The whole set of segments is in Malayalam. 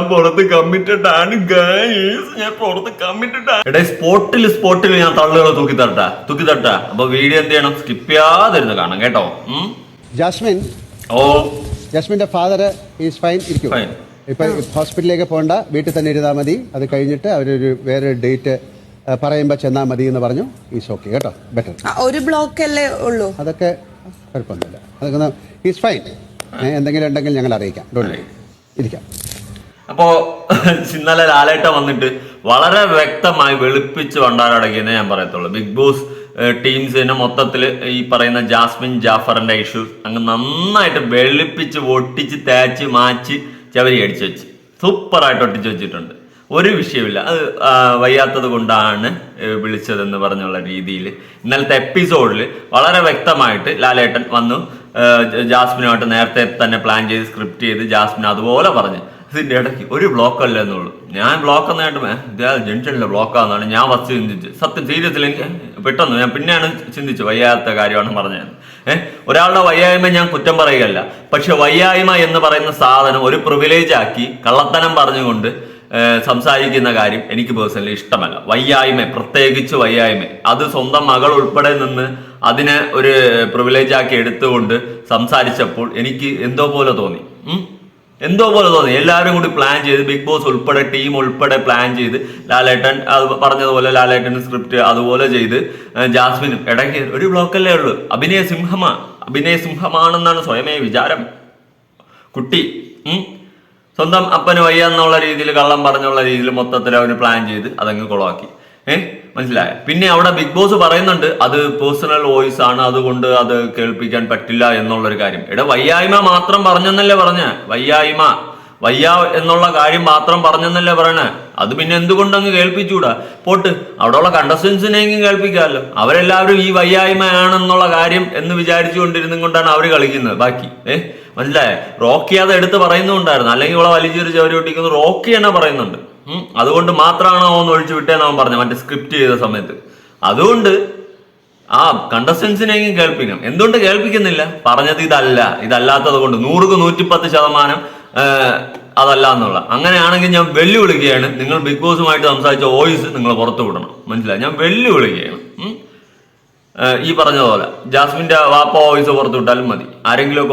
ഞാൻ പുറത്ത് കമ്മിറ്റഡ് ആണ് ഗൈസ് ഞാൻ പുറത്ത് കമ്മിറ്റഡ് ആണ്. എടേ സ്പോട്ടിൽ സ്പോട്ടിൽ ഞാൻ തള്ളുകളെ തൂക്കി തരട്ടാ തൂക്കി തട്ടാ അപ്പൊ വീഡിയോ എന്ത് ചെയ്യണം? സ്കിപ്പ് ചെയ്യാതിരുന്ന് കാണാം കേട്ടോ. ജാസ്മിൻ ഓ. ജാസ്മിന്റെ ഫാദർ ഈസ് ഫൈൻ ഇരിക്കും. ഫൈൻ ഇപ്പൊ ഹോസ്പിറ്റലിലേക്ക് പോകണ്ട വീട്ടിൽ തന്നെ ഇരുന്നാൽ മതി. അത് കഴിഞ്ഞിട്ട് അവരൊരു വേറെ ഡേറ്റ് പറയുമ്പോ ചെന്നാൽ മതി എന്ന് പറഞ്ഞു. ഈസ് ഓക്കെ കേട്ടോ. ബെറ്റർ ഒരു ബ്ലോക്ക് അല്ലേ ഉള്ളൂ. അതൊക്കെ കുഴപ്പമൊന്നുമില്ല. അതൊക്കെ ഈസ് ഫൈൻ എന്തെങ്കിലും ഉണ്ടെങ്കിൽ ഞങ്ങൾ അറിയിക്കാം. ഇരിക്കാം. അപ്പോ ഇന്നലെ ലാലേട്ട വന്നിട്ട് വളരെ വ്യക്തമായി വെളുപ്പിച്ച് വണ്ടാരടക്കിയെന്നേ ഞാൻ പറയത്തുള്ളൂ. ബിഗ് ബോസ് ടീംസിനെ മൊത്തത്തിൽ ഈ പറയുന്ന ജാസ്മിൻ ജാഫറിന്റെ ഇഷ്യൂസ് അങ്ങ് നന്നായിട്ട് വെളുപ്പിച്ച് ഒട്ടിച്ച് തേച്ച് മാച്ച് ചവരി അടിച്ചു വെച്ച്. സൂപ്പറായിട്ട് ഒട്ടിച്ച് വെച്ചിട്ടുണ്ട്. ഒരു വിഷയമില്ല. അത് വയ്യാത്തത് കൊണ്ടാണ് വിളിച്ചതെന്ന് പറഞ്ഞുള്ള രീതിയിൽ ഇന്നലത്തെ എപ്പിസോഡിൽ വളരെ വ്യക്തമായിട്ട് ലാലേട്ടൻ വന്നു. ജാസ്മിനുമായിട്ട് നേരത്തെ തന്നെ പ്ലാൻ ചെയ്ത് സ്ക്രിപ്റ്റ് ചെയ്ത് ജാസ്മിൻ അതുപോലെ പറഞ്ഞു. ഇതിന്റെ ഇടയ്ക്ക് ഒരു ബ്ലോക്ക് അല്ല ഞാൻ ബ്ലോക്ക് എന്നായിട്ട് ജംഗ്ഷനിലെ ബ്ലോക്കാന്നാണ് ഞാൻ ഫസ്റ്റ് ചിന്തിച്ച് സത്യം സീരിയസിൽ എനിക്ക് പെട്ടെന്ന് ഞാൻ പിന്നെയാണ് ചിന്തിച്ചു വയ്യാത്ത കാര്യമാണ് പറഞ്ഞത്. ഏഹ് ഒരാളുടെ വയ്യായ്മ ഞാൻ കുറ്റം പറയുകയല്ല. പക്ഷെ വയ്യായ്മ എന്ന് പറയുന്ന സാധനം ഒരു പ്രിവിലേജ് ആക്കി കള്ളത്തനം പറഞ്ഞുകൊണ്ട് സംസാരിക്കുന്ന കാര്യം എനിക്ക് പേഴ്സണലി ഇഷ്ടമല്ല. വയ്യായ്മ പ്രത്യേകിച്ച് വയ്യായ്മ. അത് സ്വന്തം മകൾ ഉൾപ്പെടെ നിന്ന് അതിനെ ഒരു പ്രിവിലേജ് ആക്കി എടുത്തുകൊണ്ട് സംസാരിച്ചപ്പോൾ എനിക്ക് എന്തോ പോലെ തോന്നി. എന്തോ പോലെ തോന്നി. എല്ലാവരും കൂടി പ്ലാൻ ചെയ്ത് ബിഗ് ബോസ് ഉൾപ്പെടെ ടീം ഉൾപ്പെടെ പ്ലാൻ ചെയ്ത് ലാലേട്ടൻ അത് പറഞ്ഞതുപോലെ ലാലേട്ടൻ സ്ക്രിപ്റ്റ് അതുപോലെ ചെയ്ത് ജാസ്മിനും ഇടയ്ക്ക് ഒരു ബ്ലോക്കല്ലേ ഉള്ളൂ. അഭിനയ സിംഹമാ അഭിനയ സിംഹമാണെന്നാണ് സ്വയമേ വിചാരം. കുട്ടി സ്വന്തം അപ്പന് വയ്യ എന്നുള്ള രീതിയിൽ കള്ളം പറഞ്ഞുള്ള രീതിയിൽ മൊത്തത്തിൽ അവന് പ്ലാൻ ചെയ്ത് അതങ്ങ് കുളമാക്കി ഏഹ് മനസ്സിലായ? പിന്നെ അവിടെ ബിഗ് ബോസ് പറയുന്നുണ്ട് അത് പേഴ്സണൽ വോയിസ് ആണ് അതുകൊണ്ട് അത് കേൾപ്പിക്കാൻ പറ്റില്ല എന്നുള്ളൊരു കാര്യം. എടാ വയ്യായ്മ മാത്രം പറഞ്ഞെന്നല്ലേ പറഞ്ഞ? വയ്യായ്മ. വയ്യ എന്നുള്ള കാര്യം മാത്രം പറഞ്ഞെന്നല്ലേ പറയണേ? അത് പിന്നെ എന്തുകൊണ്ട് അങ്ങ് കേൾപ്പിച്ചൂടാ? പോട്ട് അവിടെയുള്ള കണ്ടസ്റ്റൻസിനെങ്കിലും കേൾപ്പിക്കാമല്ലോ. അവരെല്ലാവരും ഈ വയ്യായ്മയാണെന്നുള്ള കാര്യം എന്ന് വിചാരിച്ചുകൊണ്ടിരുന്നും കൊണ്ടാണ് അവർ കളിക്കുന്നത്. ബാക്കി ഏഹ് മനസ്സിലായേ? റോക്കി അത് എടുത്ത് പറയുന്നുണ്ടായിരുന്നു. അല്ലെങ്കിൽ ഇവിടെ വലിച്ചൊരു ചവരി ഒട്ടിക്കുന്നത് റോക്കി തന്നെ പറയുന്നുണ്ട്. അതുകൊണ്ട് മാത്രമാണ് അവൻ ഒഴിച്ചു വിട്ടേന്ന് അവൻ പറഞ്ഞു മറ്റേ സ്ക്രിപ്റ്റ് ചെയ്ത സമയത്ത്. അതുകൊണ്ട് ആ കണ്ടസ്റ്റൻസിനെയും കേൾപ്പിക്കണം. എന്തുകൊണ്ട് കേൾപ്പിക്കുന്നില്ല? പറഞ്ഞത് ഇതല്ല. ഇതല്ലാത്തത് കൊണ്ട് നൂറുക്ക് നൂറ്റിപ്പത്ത് ശതമാനം അതല്ല എന്നുള്ള. അങ്ങനെയാണെങ്കിൽ ഞാൻ വെല്ലുവിളിക്കുകയാണ്. നിങ്ങൾ ബിഗ് ബോസുമായിട്ട് സംസാരിച്ച വോയിസ് നിങ്ങൾ പുറത്തു വിടണം. മനസ്സിലായി? ഞാൻ വെല്ലുവിളിക്കുകയാണ്. ഉം. പറഞ്ഞ പോലെ ജാസ്മിന്റെ വാപ്പ വോയിസ് പുറത്തു വിട്ടാലും മതി. ആരെങ്കിലും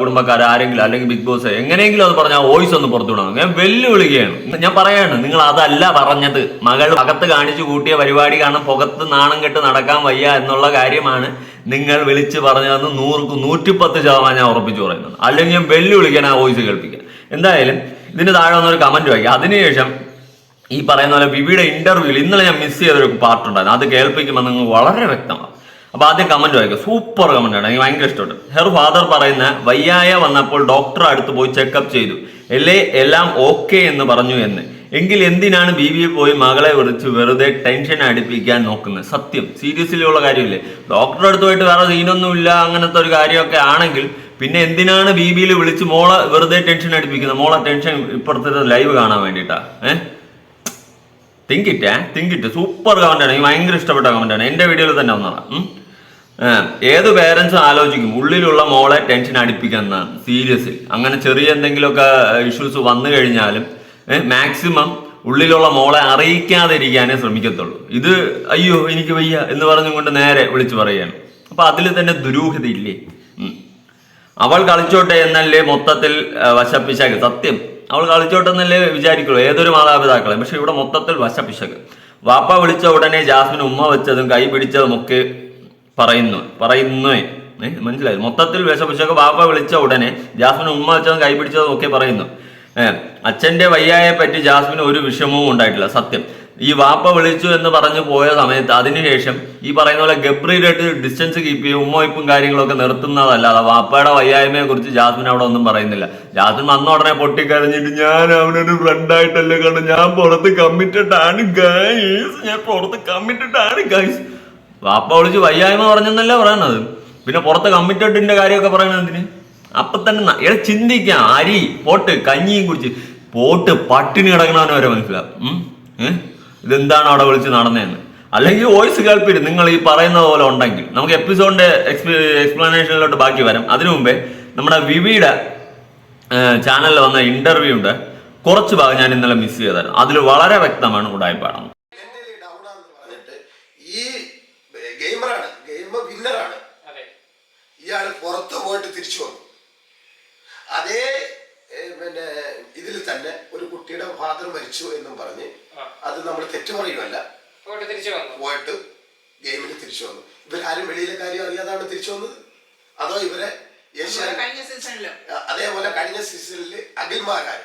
കുടുംബക്കാർ ആരെങ്കിലും അല്ലെങ്കിൽ ബിഗ് ബോസ് എങ്ങനെയെങ്കിലും അത് പറഞ്ഞാൽ വോയിസ് ഒന്ന് പുറത്തു വിടണം. ഞാൻ വെല്ലുവിളിക്കുകയാണ്. ഞാൻ പറയാണ് നിങ്ങൾ അതല്ല പറഞ്ഞത്. മകൾ അകത്ത് കാണിച്ചു കൂട്ടിയ പരിപാടി കാരണം പുകത്ത് നാണം കെട്ട് നടക്കാൻ വയ്യ എന്നുള്ള കാര്യമാണ് നിങ്ങൾ വിളിച്ച് പറഞ്ഞതെന്ന് നൂറുക്ക് നൂറ്റിപ്പത്ത് ശതമാനം ഞാൻ ഉറപ്പിച്ചു പറയുന്നത്. അല്ലെങ്കിൽ ഞാൻ വെല്ലുവിളിക്കാൻ ആ വോയിസ് കേൾപ്പിക്കാം. എന്തായാലും ഇതിന് താഴെ വന്നൊരു കമന്റ് വായിക്കാം. അതിനുശേഷം ഈ പറയുന്ന പോലെ വിവിയുടെ ഇന്റർവ്യൂവിൽ ഇന്നലെ ഞാൻ മിസ് ചെയ്തൊരു പാർട്ട് ഉണ്ടായിരുന്നു. അത് കേൾപ്പിക്കുമ്പോൾ നിങ്ങൾ വളരെ വ്യക്തമാണ് അപ്പൊ ആദ്യം കമന്റ് വായിക്കും. സൂപ്പർ കമന്റ് ആണ്. എനിക്ക് ഭയങ്കര ഇഷ്ടമുണ്ട്. ഹെർ ഫാദർ പറയുന്ന വയ്യായ വന്നപ്പോൾ ഡോക്ടർ അടുത്ത് പോയി ചെക്കപ്പ് ചെയ്തു. എല്ലേ എല്ലാം ഓക്കെ എന്ന് പറഞ്ഞു എന്ന്. എങ്കിൽ എന്തിനാണ് ബി ബിയിൽ പോയി മകളെ വിളിച്ച് വെറുതെ ടെൻഷൻ അടിപ്പിക്കാൻ നോക്കുന്നത്? സത്യം. സീരിയസ്ലി ഉള്ള കാര്യമില്ലേ? ഡോക്ടറെ അടുത്ത് പോയിട്ട് വേറെ സീനൊന്നും ഇല്ല അങ്ങനത്തെ ഒരു കാര്യമൊക്കെ ആണെങ്കിൽ പിന്നെ എന്തിനാണ് ബി ബിയിൽ വിളിച്ച് മോളെ വെറുതെ ടെൻഷൻ അടിപ്പിക്കുന്നത്? മോളെ ടെൻഷൻ ഇപ്പുറത്തെ ലൈവ് കാണാൻ വേണ്ടിട്ടാ ഏഹ് think it think it think super comment ആണ്. ഭയങ്കര ഇഷ്ടപ്പെട്ട കമന്റ് ആണ്. എന്റെ വീഡിയോയിൽ തന്നെ വന്നതാണ് ഏത് പേരൻസ് ആലോചിക്കും ഉള്ളിലുള്ള മോളെ ടെൻഷൻ അടിപ്പിക്കുന്നതാണ് സീരിയസ് അങ്ങനെ ചെറിയ എന്തെങ്കിലുമൊക്കെ ഇഷ്യൂസ് വന്നു കഴിഞ്ഞാലും മാക്സിമം ഉള്ളിലുള്ള മോളെ അറിയിക്കാതിരിക്കാനേ ശ്രമിക്കത്തുള്ളൂ. ഇത് അയ്യോ എനിക്ക് വയ്യ എന്ന് പറഞ്ഞുകൊണ്ട് നേരെ വിളിച്ചു പറയുകയാണ്. അപ്പൊ അതിൽ തന്നെ ദുരൂഹത ഇല്ലേ അവൾ കളിച്ചോട്ടെ എന്നല്ലേ മൊത്തത്തിൽ വശപ്പിശക്? സത്യം. അവൾ കളിച്ചോട്ടെ എന്നല്ലേ വിചാരിക്കുള്ളൂ ഏതൊരു മാതാപിതാക്കളെ പക്ഷെ ഇവിടെ മൊത്തത്തിൽ വശപ്പിശക്. വാപ്പ വിളിച്ച ഉടനെ ജാസ്മിൻ ഉമ്മ വെച്ചതും കൈ പിടിച്ചതും ഒക്കെ പറയുന്നു. പറയുന്നു. മനസ്സിലായി? മൊത്തത്തിൽ വിശപ്പിശക് വാപ്പ വിളിച്ച ഉടനെ ജാസ്മിൻ ഉമ്മ വെച്ചതും കൈ പിടിച്ചതും ഒക്കെ പറയുന്നു. അച്ഛന്റെ വയ്യായെ പറ്റി ജാസ്മിന് ഒരു വിഷമവും ഉണ്ടായിട്ടില്ല സത്യം. ഈ വാപ്പ വിളിച്ചു എന്ന് പറഞ്ഞു പോയ സമയത്ത് അതിനുശേഷം ഈ പറയുന്ന പോലെ ഗബ്രിയിലായിട്ട് ഡിസ്റ്റൻസ് കീപ്പ് ചെയ്യും ഉമ്മവയ്പ്പും കാര്യങ്ങളൊക്കെ നിർത്തുന്നതല്ലാതെ വാപ്പയുടെ വയ്യായ്മയെ കുറിച്ച് ജാസ്മിൻ അവിടെ ഒന്നും പറയുന്നില്ല. ജാസ്മിൻ അന്ന് ഉടനെ പൊട്ടിക്കരഞ്ഞിട്ട് ഞാൻ അവനൊരു ഫ്രണ്ടായിട്ടല്ലേ കാരണം ഞാൻ പുറത്ത് കമ്മിറ്റഡ് ആണ് ഗൈസ് ഞാൻ പുറത്ത് കമ്മിറ്റഡ് ആണ് ഗൈസ് വാപ്പ വിളിച്ച് വയ്യായ്മ പറഞ്ഞെന്നല്ലേ പറയണത്. പിന്നെ പുറത്ത് കമ്മിറ്റഡിന്റെ കാര്യമൊക്കെ പറയണത് എന്തിന്? അപ്പൊ തന്നെ എടാ ചിന്തിക്കാം. അരി പോട്ട് കഞ്ഞിയും കുടിച്ച്. പോട്ട് പട്ടിണി കിടക്കണവനെ വരെ മനസ്സിലാവും? ഇതെന്താണ് അവിടെ വിളിച്ച് നടന്നതെന്ന് അല്ലെങ്കിൽ വോയിസ് കേൾപ്പിരും. നിങ്ങൾ ഈ പറയുന്നത് പോലെ ഉണ്ടെങ്കിൽ. നമുക്ക് എപ്പിസോഡിന്റെ എക്സ്പ്ലനേഷനിലോട്ട് ബാക്കി വരാം. അതിനു മുമ്പേ നമ്മുടെ വിവിയുടെ ചാനലിൽ വന്ന ഇന്റർവ്യൂ ഉണ്ട്. കുറച്ച് ഭാഗം ഞാൻ ഇന്നലെ മിസ് ചെയ്തായിരുന്നു അതിൽ വളരെ വ്യക്തമാണ് ഉടായ്പാടം ഈ ഗെയിമറാണ്. ഗെയിം വിന്നറാണ്. അതെ. ഇയാൾ പുറത്തു പോയിട്ട് തിരിച്ചു വന്നു. അതേ പിന്നെ ഇതിൽ തന്നെ ഒരു കുട്ടിയുടെ ഫാദർ മരിച്ചു എന്നും പറഞ്ഞ് അത് നമ്മൾ തെറ്റു പറയുകയല്ല പോയിട്ട് തിരിച്ചു വന്നു. പോയിട്ട് ഗെയിമിൽ തിരിച്ചു വന്നു. ഇവരാരും വെളിയിലെ കാര്യം അറിയാതാണ് തിരിച്ചു വന്നത്? അതോ ഇവരെ സീസണിലും അതേപോലെ കഴിഞ്ഞ സീസണിൽ അഖിൽമാരാര്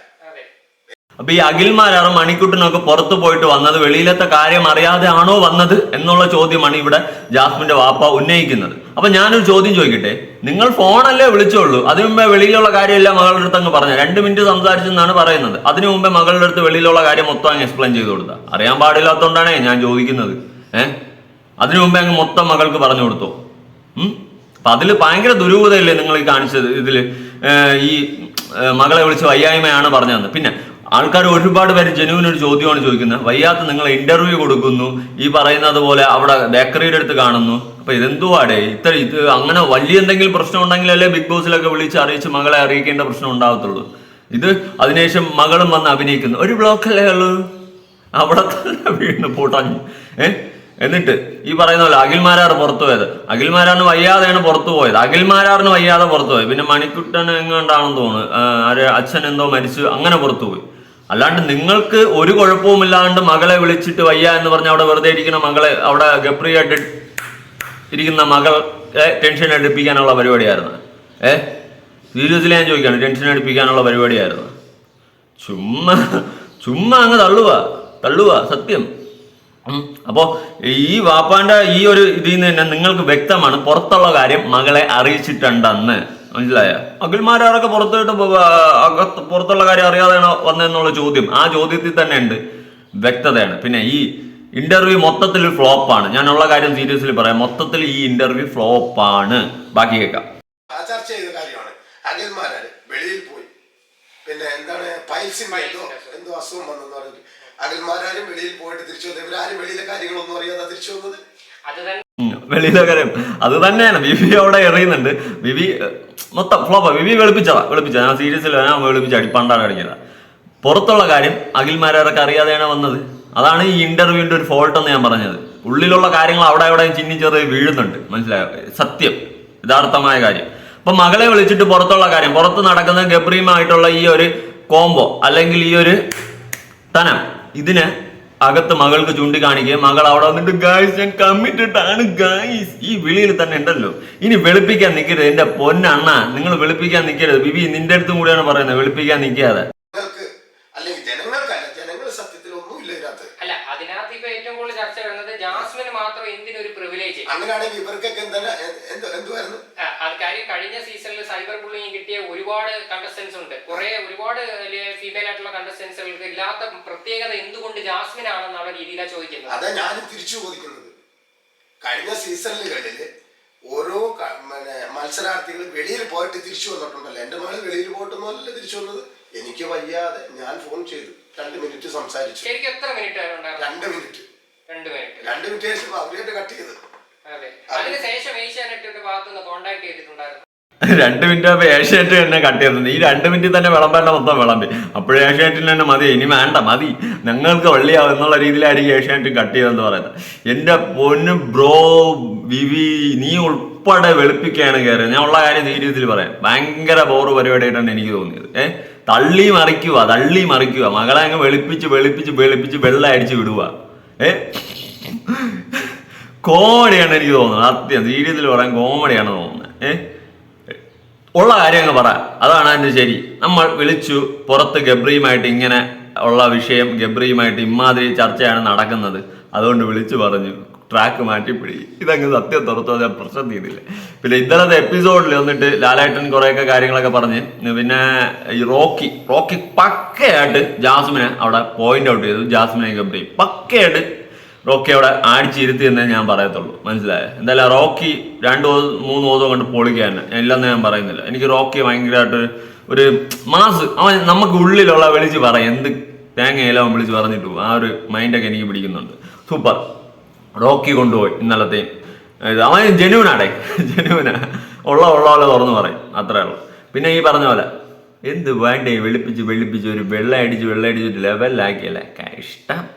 അപ്പൊ ഈ അഖിൽമാരാണ് മണിക്കുട്ടനൊക്കെ പുറത്തു പോയിട്ട് വന്നത്. വെളിയിലത്തെ കാര്യം അറിയാതെ ആണോ വന്നത് എന്നുള്ള ചോദ്യമാണ് ഇവിടെ ജാസ്മിന്റെ വാപ്പ ഉന്നയിക്കുന്നത്. അപ്പൊ ഞാനൊരു ചോദ്യം ചോദിക്കട്ടെ? നിങ്ങൾ ഫോണല്ലേ വിളിച്ചോളൂ. അതിനു മുമ്പേ വെളിയിലുള്ള കാര്യമില്ല മകളുടെ അടുത്ത് അങ്ങ് പറഞ്ഞു. രണ്ട് മിനിറ്റ് സംസാരിച്ചെന്നാണ് പറയുന്നത്. അതിനു മുമ്പേ മകളുടെ അടുത്ത് വെളിയിലുള്ള കാര്യം മൊത്തം അങ്ങ് എക്സ്പ്ലെയിൻ ചെയ്ത് കൊടുത്താ. അറിയാൻ പാടില്ലാത്തതുകൊണ്ടാണേ ഞാൻ ചോദിക്കുന്നത്. ഏഹ് അതിനു മുമ്പേ അങ്ങ് മൊത്തം മകൾക്ക് പറഞ്ഞു കൊടുത്തോ? അപ്പൊ അതിൽ ഭയങ്കര ദുരൂഹതയല്ലേ നിങ്ങൾ ഈ കാണിച്ചത് ഇതിൽ? ഈ മകളെ വിളിച്ച് വയ്യായ്മയാണ് പറഞ്ഞത് പിന്നെ ആൾക്കാർ ഒരുപാട് പേര് ജനുവിന് ഒരു ചോദ്യമാണ് ചോദിക്കുന്നത്. വയ്യാത്ത നിങ്ങൾ ഇന്റർവ്യൂ കൊടുക്കുന്നു. ഈ പറയുന്നത് പോലെ അവിടെ ബേക്കറിയുടെ അടുത്ത് കാണുന്നു. അപ്പൊ ഇതെന്തുവാടേ? ഇത്ര ഇത് അങ്ങനെ വലിയ എന്തെങ്കിലും പ്രശ്നം ഉണ്ടെങ്കിലല്ലേ ബിഗ് ബോസിലൊക്കെ വിളിച്ച് അറിയിച്ച് മകളെ അറിയിക്കേണ്ട പ്രശ്നം ഉണ്ടാവത്തുള്ളൂ. ഇത് അതിനുശേഷം മകളും വന്ന് അഭിനയിക്കുന്നു. ഒരു ബ്ലോക്ക് അല്ലേ ഉള്ളൂ. അവിടെ തന്നെ വീണ് പൂട്ടഞ്ഞു ഏ? എന്നിട്ട് ഈ പറയുന്ന പോലെ അഖിൽമാരാർ പുറത്തു പോയത്. അഖിൽമാരാറിന് വയ്യാതെയാണ് പുറത്തു പോയത്. അഖിൽമാരാറിന് വയ്യാതെ പുറത്തു പോയത് പിന്നെ മണിക്കുട്ടൻ എങ്ങാണ്ടാണെന്ന് തോന്നുന്നു. അച്ഛൻ എന്തോ മരിച്ചു. അങ്ങനെ പുറത്തു പോയി. അല്ലാണ്ട് നിങ്ങൾക്ക് ഒരു കുഴപ്പവുമില്ലാണ്ട് മകളെ വിളിച്ചിട്ട് വയ്യ എന്ന് പറഞ്ഞ് അവിടെ വെറുതെ ഇരിക്കുന്ന മകളെ അവിടെ ഗപ്രിയായിട്ട് ഇരിക്കുന്ന മകളെ ടെൻഷൻ അടുപ്പിക്കാനുള്ള പരിപാടിയായിരുന്നു. ഏ? സീരിയസ്ലി ഞാൻ ചോദിക്കാണ് ടെൻഷൻ അടുപ്പിക്കാനുള്ള പരിപാടിയായിരുന്നു. ചുമ്മാ ചുമ്മാ അങ്ങ് തള്ളുക തള്ളുക സത്യം. അപ്പോൾ അപ്പോ ഈ വാപ്പാന്റെ ഈ ഒരു ഇതിൽ നിന്ന് തന്നെ നിങ്ങൾക്ക് വ്യക്തമാണ് പുറത്തുള്ള കാര്യം മകളെ അറിയിച്ചിട്ടുണ്ടെന്ന്. മനസ്സിലായ? അഖിൽമാരൊക്കെ പുറത്തോട്ട് അകത്ത് പുറത്തുള്ള കാര്യം അറിയാതെയാണോ വന്നതെന്നുള്ള ചോദ്യം. ആ ചോദ്യത്തിൽ തന്നെ ഉണ്ട് വ്യക്തതയാണ്. പിന്നെ ഈ ഇന്റർവ്യൂ മൊത്തത്തിൽ ഫ്ലോപ്പാണ് ഞാനുള്ള കാര്യം സീരിയസ്ലി പറയാം. മൊത്തത്തിൽ ഈ ഇന്റർവ്യൂ ഫ്ലോപ്പാണ് ബാക്കി കേൾക്കാം. ചർച്ച ചെയ്ത കാര്യമാണ്. അഖിൽമാരാര് വെളിയിൽ പോയി. പിന്നെ എന്താണ്? പൈൽസിന്റെ എന്തോ എന്തോ അസുഖം വന്നെന്ന് പറഞ്ഞിട്ട്. അഖിൽമാരാരും വെളിയിൽ പോയിട്ട് തിരിച്ചു വന്നത് ഇവരാരും വെളിയിലെ കാര്യങ്ങളൊന്നും അറിയാതെ തിരിച്ചു വന്നത്? വെളിയിലെ കാര്യം. അത് തന്നെയാണ്. വിവി അവിടെ എറിയുന്നുണ്ട്. വിവി ഏഹ്, മൊത്തം ഫ്ലോപ്പ വിവി വെളുപ്പിച്ചതാ. വെളുപ്പിച്ച ഞാൻ സീരിയസിൽ ഞാൻ വെളുപ്പിച്ച അടിപ്പണ്ടാണ് അടിഞ്ഞത് പുറത്തുള്ള കാര്യം അഖിൽമാരൊക്കെ അറിയാതെയാണ് വന്നത്. അതാണ് ഈ ഇന്റർവ്യൂവിന്റെ ഒരു ഫോൾട്ട് എന്ന് ഞാൻ പറഞ്ഞത്. ഉള്ളിലുള്ള കാര്യങ്ങൾ അവിടെ അവിടെ ചിന്നിച്ചെറി വീഴുന്നുണ്ട്. മനസ്സിലായോ? സത്യം. യഥാർത്ഥമായ കാര്യം. അപ്പൊ മകളെ വിളിച്ചിട്ട് പുറത്തുള്ള കാര്യം. പുറത്ത് നടക്കുന്ന ഗബ്രിയുമായിട്ടുള്ള ഈ ഒരു കോംബോ അല്ലെങ്കിൽ ഈ ഒരു തനം ഇതിന് അകത്ത് മകൾക്ക് ചൂണ്ടിക്കാണിക്കുകയും മകൾ അവിടെ വന്നിട്ട് ഗായ്സ് ഞാൻ കമ്മിറ്റഡ് ആണ് ഗായ്സ് ഈ വിളിയിൽ തന്നെ ഉണ്ടല്ലോ. ഇനി വെളുപ്പിക്കാൻ നിൽക്കരുത്. എന്റെ പൊന്നണ്ണ നിങ്ങൾ വെളുപ്പിക്കാൻ നിൽക്കരുത്. ബിബി നിന്റെ അടുത്തും കൂടിയാണ് പറയുന്നത് വെളുപ്പിക്കാൻ നിൽക്കാതെ ജനങ്ങൾക്ക് അല്ലെങ്കിൽ ജനങ്ങൾക്കല്ല ജനങ്ങൾ സത്യത്തിൽ ഒന്നുമില്ല ഇതിനകത്ത് അല്ല അതിനകത്ത് ഇപ്പൊ ഏറ്റവും കൂടുതൽ ചർച്ച വരുന്നത് ജാസ്മിന് മാത്രം എന്തിനൊരു പ്രിവിലേജ് അങ്ങനെയാണെങ്കിൽ ഇവർക്കൊക്കെ എന്താണ് എന്ത് എന്തുവായിരുന്നു അത് കാര്യം കഴിഞ്ഞ സീസണിൽ സൈബർ ബുള്ളിങ് കിട്ടിയ ഒരുപാട് കണ്ടസ്റ്റൻസ് ഉണ്ട്. കുറെ ഒരുപാട് ഫീമെയിൽ ആയിട്ടുള്ള കണ്ടസ്റ്റൻസുകൾക്ക് ഇല്ലാത്ത പ്രത്യേകത എന്തുകൊണ്ട് ജാസ്മിൻ ആണെന്നുള്ള രീതിയിലാണ് ചോദിക്കുന്നത്. അതാ ഞാൻ തിരിച്ചു ചോദിക്കുന്നത്. കഴിഞ്ഞ സീസണുകളിൽ ഓരോ മത്സരാർത്ഥികൾ വെളിയിൽ പോയിട്ട് തിരിച്ചു വന്നിട്ടുണ്ടല്ലോ. എന്റെ മകൾ വെളിയിൽ പോയിട്ടൊന്നുമല്ല തിരിച്ചു വന്നത്. എനിക്ക് വയ്യാതെ ഞാൻ ഫോൺ ചെയ്തു. രണ്ട് മിനിറ്റ് സംസാരിച്ചു. ശരിക്കും എത്ര മിനിറ്റ് രണ്ട് മിനിറ്റ് രണ്ട് മിനിറ്റ് രണ്ട് മിനിറ്റ് ശേഷം അവരായിട്ട് കട്ട് ചെയ്ത്. അതെ. അതിനുശേഷം ഏഷ്യാനെറ്റിന്റെ ഭാഗത്തുനിന്ന് കോണ്ടാക്ട് ചെയ്തിട്ടുണ്ടായിരുന്നു. രണ്ട് മിനിറ്റ് ആകുമ്പോൾ ഏഷ്യാനെറ്റ് തന്നെ കട്ട് ചെയ്തത് ഈ രണ്ട് മിനിറ്റ് തന്നെ വിളമ്പേണ്ട മൊത്തം വിളമ്പി. അപ്പോഴും ഏഷ്യാനെറ്റിന് തന്നെ മതി. ഇനി വേണ്ട മതി. ഞങ്ങൾക്ക് വള്ളിയാവും എന്നുള്ള രീതിയിലായിരിക്കും ഏഷ്യാനെറ്റ് കട്ട് ചെയ്തെന്ന് പറയുന്നത്. എന്റെ പൊന്ന് ബ്രോ വിവി നീ ഉൾപ്പെടെ വെളുപ്പിക്കുകയാണ് കയറിയത് ഞാൻ ഉള്ള കാര്യം ഈ രീതിയിൽ പറയാം. ഭയങ്കര ബോറ് പരിപാടിയായിട്ടാണ് എനിക്ക് തോന്നിയത്. ഏ? തള്ളി മറിക്കുക തള്ളി മറിക്കുക. മകളെ അങ്ങ് വെളുപ്പിച്ച് വെളുപ്പിച്ച് വെളുപ്പിച്ച് വെള്ളം അടിച്ച് വിടുക. ഏ? കോമഡിയാണ് എനിക്ക് തോന്നുന്നത്. സത്യം. രീതിയിൽ പറയാൻ കോമഡിയാണ് തോന്നുന്നത്. ഏ? ഉള്ള കാര്യങ്ങൾ പറ. അതാണ് അതിന്റെ ശരി. നമ്മൾ വിളിച്ചു പുറത്ത് ഗബ്രിയുമായിട്ട് ഇങ്ങനെ ഉള്ള വിഷയം ഗബ്രിയുമായിട്ട് ഇമാതിരി ചർച്ചയാണ് നടക്കുന്നത്. അതുകൊണ്ട് വിളിച്ചു പറഞ്ഞു. ട്രാക്ക് മാറ്റിപ്പിടി. ഇതങ്ങ് സത്യം തുറത്തോ ഞാൻ പ്രശ്നം തീരില്ല. പിന്നെ ഇന്നലത്തെ എപ്പിസോഡിൽ വന്നിട്ട് ലാലേട്ടൻ കുറേയൊക്കെ കാര്യങ്ങളൊക്കെ പറഞ്ഞ്. പിന്നെ ഈ റോക്കി റോക്കി പക്കയായിട്ട് ജാസ്മിനെ അവിടെ പോയിന്റ് ഔട്ട് ചെയ്തു. ജാസ്മിനെ ഗബ്രി പക്കയായിട്ട് റോക്കി അവിടെ അടിച്ചിരുത്തി എന്നേ ഞാൻ പറയത്തുള്ളൂ. മനസ്സിലായോ? എന്തായാലും റോക്കി രണ്ട് മൂന്ന് ദിവസം കൊണ്ട് പൊളിക്കാൻ ഇല്ലെന്ന് ഞാൻ പറയുന്നില്ല. എനിക്ക് റോക്കി ഭയങ്കരമായിട്ട് ഒരു മാസ് അവൻ നമുക്ക് ഉള്ളിലുള്ള വിളിച്ച് പറയും. എന്ത് തേങ്ങയിലും വിളിച്ച് പറഞ്ഞിട്ടു ആ ഒരു മൈൻഡൊക്കെ എനിക്ക് പിടിക്കുന്നുണ്ട്. സൂപ്പർ റോക്കി കൊണ്ടുപോയി ഇന്നലത്തെ. ഇത് അവൻ ജനുവിനാടേ ജനുവിനാ ഉള്ള ഉള്ള പോലെ തുറന്നു പറയും. അത്രേ ഉള്ളൂ. പിന്നെ ഈ പറഞ്ഞ പോലെ എന്ത് വേണ്ടേ? വെളുപ്പിച്ച് വെളുപ്പിച്ച് ഒരു വെള്ളം അടിച്ച് വെള്ളം അടിച്ചിട്ട് ലെവലാക്കിയല്ലേ ഇഷ്ടം.